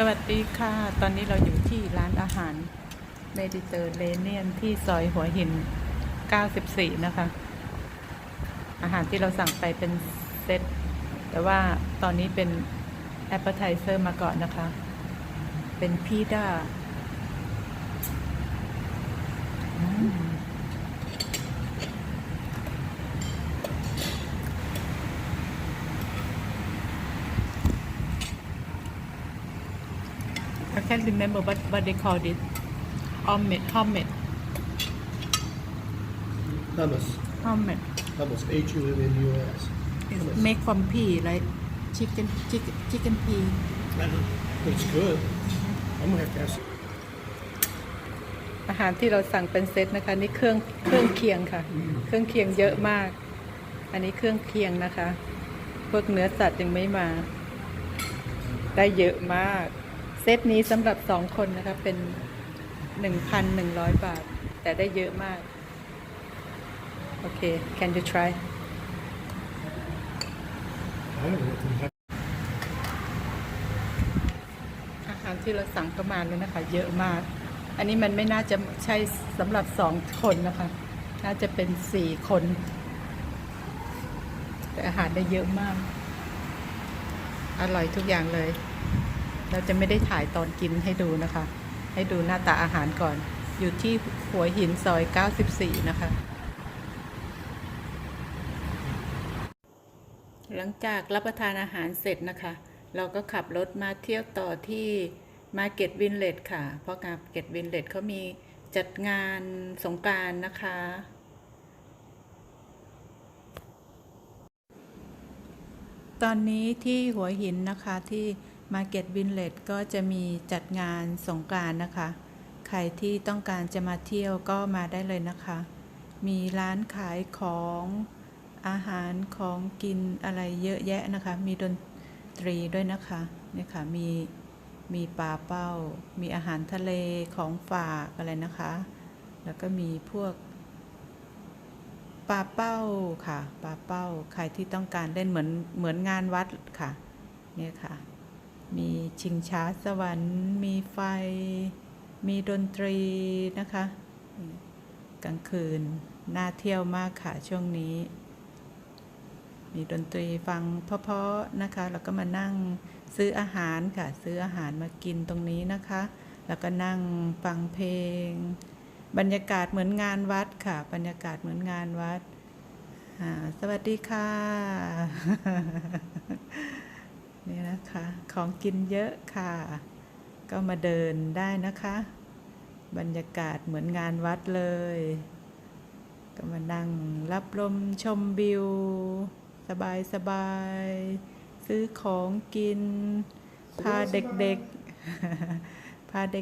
สวัสดีค่ะ ตอนนี้เราอยู่ที่ร้านอาหารเมดิเตอร์เรเนียนที่ซอยหัวหิน 94 นะคะ อาหารที่เราสั่งไปเป็นเซต แต่ว่าตอนนี้เป็นแอปเปอร์ไทเซอร์มาก่อนนะคะ เป็นพีด้า I can't remember what what they called it. Omelette, omelette, Hummus. omelette. Hummus. H U M M U S. It's made from pea, like chicken, chicken, chicken pea. It's good. I'm gonna have to ask. อาหารที่เราสั่งเป็นเซตนะคะ นี่เครื่องเครื่องเคียงค่ะ เครื่องเคียงเยอะมาก อันนี้เครื่องเคียงนะคะ พวกเนื้อสัตว์ยังไม่มา ได้เยอะมากเซตนี้สำหรับสองคนนะคะเป็นหนึ่งพันหนึ่งร้อยบาท แต่ได้เยอะมาก โอเค can you try อาหารที่เราสั่งก็มาเลยนะคะ เยอะมาก อันนี้มันไม่น่าจะใช่สำหรับสองคนนะคะ น่าจะเป็นสี่คน แต่อาหารได้เยอะมาก อร่อยทุกอย่างเลย เราจะไม่ได้ถ่ายตอนกินให้ดูนะคะ ให้ดูหน้าตาอาหารก่อน อยู่ที่หัวหินซอย 94 นะคะ หลังจากรับประทานอาหารเสร็จนะคะ เราก็ขับรถมาเที่ยวต่อที่มาเก็ตวินเลดค่ะ เพราะมาเก็ตวินเลดเขามีจัดงานสงการนะคะ ตอนนี้ที่หัวหินนะคะที่ มาเก็ตวินเลดก็จะมีจัดงานสงการนะคะ ใครที่ต้องการจะมาเที่ยวก็มาได้เลยนะคะ มีร้านขายของอาหารของกินอะไรเยอะแยะนะคะ มีดนตรีด้วยนะคะเนี่ยค่ะมีมีปลาเป้า มีอาหารทะเลของฝากอะไรนะคะ แล้วก็มีพวกปลาเป้าค่ะปลาเป้า ใครที่ต้องการเล่นเหมือนเหมือนงานวัดค่ะ เนี่ยค่ะ มีชิงช้าสวรรค์ มีไฟ มีดนตรีนะคะ กลางคืน น่าเที่ยวมากค่ะช่วงนี้ มีดนตรีฟังเพาะๆนะคะ แล้วก็มานั่งซื้ออาหารค่ะ ซื้ออาหารมากินตรงนี้นะคะ แล้วก็นั่งฟังเพลง บรรยากาศเหมือนงานวัดค่ะ บรรยากาศเหมือนงานวัด สวัสดีค่ะ นี่นะคะ ของกินเยอะค่ะ ก็มาเดินได้นะคะ บรรยากาศเหมือนงานวัดเลย ก็มานั่งรับลมชมวิว สบายสบาย ซื้อของกิน พาเด็กๆ พาเด็ก